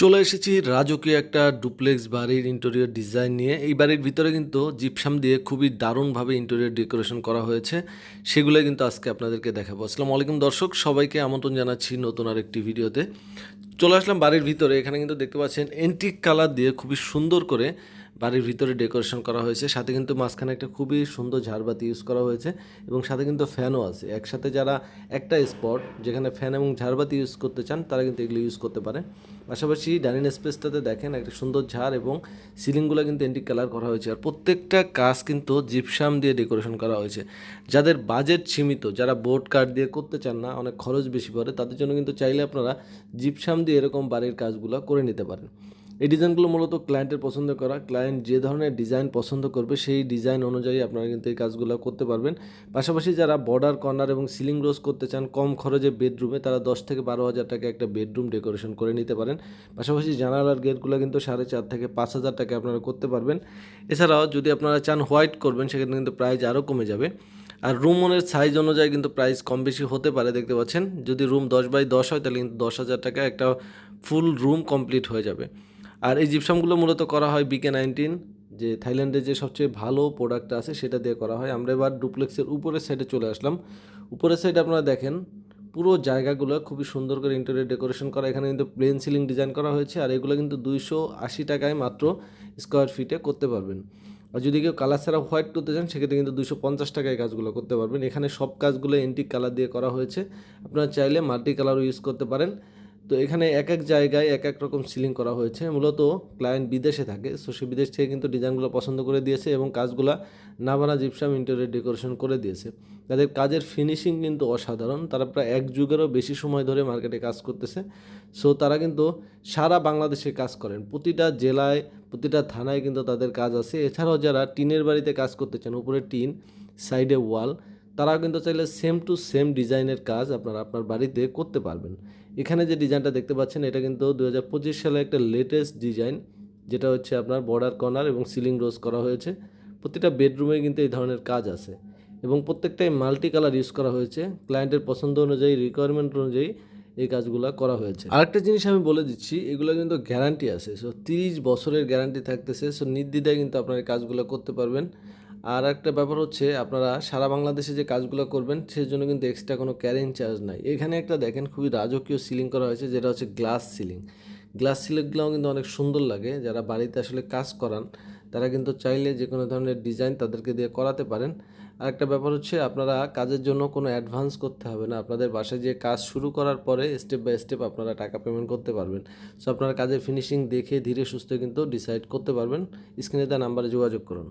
চলে এসেছি রাজকীয় একটা ডুপ্লেক্স বাড়ির ইন্টেরিয়র ডিজাইন নিয়ে। এই বাড়ির ভিতরে কিন্তু জিপসাম দিয়ে খুবই দারুণভাবে ইন্টেরিয়র ডেকোরেশন করা হয়েছে। সেগুলো কিন্তু আজকে আপনাদেরকে দেখাবো। আসসালামু আলাইকুম দর্শক, সবাইকে আমন্ত্রণ জানাচ্ছি নতুন আর একটি ভিডিওতে। চলে আসলাম বাড়ির ভিতরে। এখানে কিন্তু দেখতে পাচ্ছেন এন্টিক কালার দিয়ে খুবই সুন্দর করে বাড়ির ভিতরে ডেকোরেশন করা হয়েছে। সাথে কিন্তু মাঝখানে একটা খুবই সুন্দর ঝাড়বাতি ইউজ করা হয়েছে এবং সাথে কিন্তু ফ্যানও আছে। একসাথে যারা একটা স্পট যেখানে ফ্যান এবং ঝাড়বাতি ইউজ করতে চান, তারা কিন্তু এগুলো ইউজ করতে পারে। পাশাপাশি ডাইনিং স্পেসটাতে দেখেন একটা সুন্দর ঝাড় এবং সিলিংগুলো কিন্তু এন্টিক কালার করা হয়েছে। আর প্রত্যেকটা কাজ কিন্তু জিপসাম দিয়ে ডেকোরেশন করা হয়েছে। যাদের বাজেট সীমিত, যারা বোর্ড কার্ড দিয়ে করতে চান না, অনেক খরচ বেশি পড়ে, তাদের জন্য কিন্তু চাইলে আপনারা জিপসাম দিয়ে এরকম বাড়ির কাজগুলো করে নিতে পারেন। এই ডিজাইনগুলো মূলত ক্লায়েন্টের পছন্দ করা। ক্লায়েন্ট যে ধরনের ডিজাইন পছন্দ করবে, সেই ডিজাইন অনুযায়ী আপনারা কিন্তু এই কাজগুলো করতে পারবেন। পাশাপাশি যারা বর্ডার কর্নার এবং সিলিং রোজ করতে চান, কম খরচে বেডরুমে তারা দশ থেকে বারো হাজার টাকা একটা বেডরুম ডেকোরেশন করে নিতে পারেন। পাশাপাশি জানালার গেটগুলো কিন্তু সাড়ে চার থেকে পাঁচ হাজার টাকা আপনারা করতে পারবেন। এছাড়াও যদি আপনারা চান হোয়াইট করবেন, সেক্ষেত্রে কিন্তু প্রাইস আরও কমে যাবে। আর রুম মনের সাইজ অনুযায়ী কিন্তু প্রাইস কম বেশি হতে পারে, দেখতে পাচ্ছেন। যদি রুম দশ বাই দশ হয়, তাহলে কিন্তু দশ হাজার টাকা একটা ফুল রুম কমপ্লিট হয়ে যাবে। আর এই জিপসামগুলো মূলত করা হয় বিকে নাইনটিন যে থাইল্যান্ডে যে সবচেয়ে ভালো প্রোডাক্ট আছে সেটা দিয়ে করা হয়। আমরা এবার ডুপ্লেক্সের উপরের সাইডে চলে আসলাম। উপরের সাইডে আপনারা দেখেন, পুরো জায়গাগুলো খুবই সুন্দর করে ইন্টেরিয়র ডেকোরেশন করা। এখানে কিন্তু প্লেন সিলিং ডিজাইন করা হয়েছে, আর এগুলো কিন্তু দুইশো আশি টাকায় মাত্র স্কোয়ার ফিটে করতে পারবেন। আর যদি কেউ কালার ছাড়া হোয়াইট করতে চান, সেক্ষেত্রে কিন্তু দুশো পঞ্চাশ টাকায় কাজগুলো করতে পারবেন। এখানে সব কাজগুলো এন্টিক কালার দিয়ে করা হয়েছে। আপনারা চাইলে মাল্টি কালারও ইউজ করতে পারেন। তো এখানে এক এক জায়গায় এক এক রকম সিলিং করা হয়েছে। মূলত ক্লায়েন্ট বিদেশে থাকে সো সে বিদেশ থেকে কিন্তু ডিজাইনগুলো পছন্দ করে দিয়েছে এবং কাজগুলা নাবানা জিপসাম ইন্টেরিয়র ডেকোরেশন করে দিয়েছে। তাদের কাজের ফিনিশিং কিন্তু অসাধারণ, তারা প্রায় এক যুগেরও বেশি সময় ধরে মার্কেটে কাজ করতেছে। সো তারা কিন্তু সারা বাংলাদেশে কাজ করেন, প্রতিটা জেলায়, প্রতিটা থানায় কিন্তু তাদের কাজ আছে। এছাড়াও যারা টিনের বাড়িতে কাজ করতে চান, উপরে টিন সাইডে ওয়াল তারাও কিন্তু চাইলে সেম টু সেম ডিজাইনের কাজ আপনারা আপনার বাড়িতে করতে পারবেন। এখানে যে ডিজাইনটা দেখতে পাচ্ছেন, এটা কিন্তু দু হাজার পঁচিশ সালে একটা লেটেস্ট ডিজাইন যেটা হচ্ছে আপনার বর্ডার কর্নার এবং সিলিং রোজ করা হয়েছে। প্রতিটা বেডরুমে কিন্তু এই ধরনের কাজ আছে এবং প্রত্যেকটাই মাল্টি কালার ইউজ করা হয়েছে। ক্লায়েন্টের পছন্দ অনুযায়ী রিকোয়ারমেন্ট অনুযায়ী এই কাজগুলো করা হয়েছে। আরেকটা জিনিস আমি বলে দিচ্ছি, এগুলো কিন্তু গ্যারান্টি আছে। সো তিরিশ বছরের গ্যারান্টি থাকতেছে। সো নির্দ্বিধায় কিন্তু আপনার এই কাজগুলো করতে পারবেন। আর একটা ব্যাপার হচ্ছে আপনারা সারা বাংলাদেশে যে কাজগুলো করবেন সেই জন্য কিন্তু এক্সট্রা কোনো ক্যারিং চার্জ নাই। এখানে একটা দেখেন খুবই রাজকীয় সিলিং করা হয়েছে, যেটা হচ্ছে গ্লাস সিলিং গ্লাস সিলিংগুলোও কিন্তু অনেক সুন্দর লাগে। যারা বাড়িতে আসলে কাজ করান, তারা কিন্তু চাইলে যে কোনো ধরনের ডিজাইন তাদেরকে দিয়ে করাতে পারেন। আর একটা ব্যাপার হচ্ছে আপনারা কাজের জন্য কোনো অ্যাডভান্স করতে হবে না। আপনাদের বাসায় যে কাজ শুরু করার পরে স্টেপ বাই স্টেপ আপনারা টাকা পেমেন্ট করতে পারবেন। সো আপনারা কাজের ফিনিশিং দেখে ধীরে সুস্থ কিন্তু ডিসাইড করতে পারবেন। স্ক্রিনে তার নাম্বারে যোগাযোগ করুন।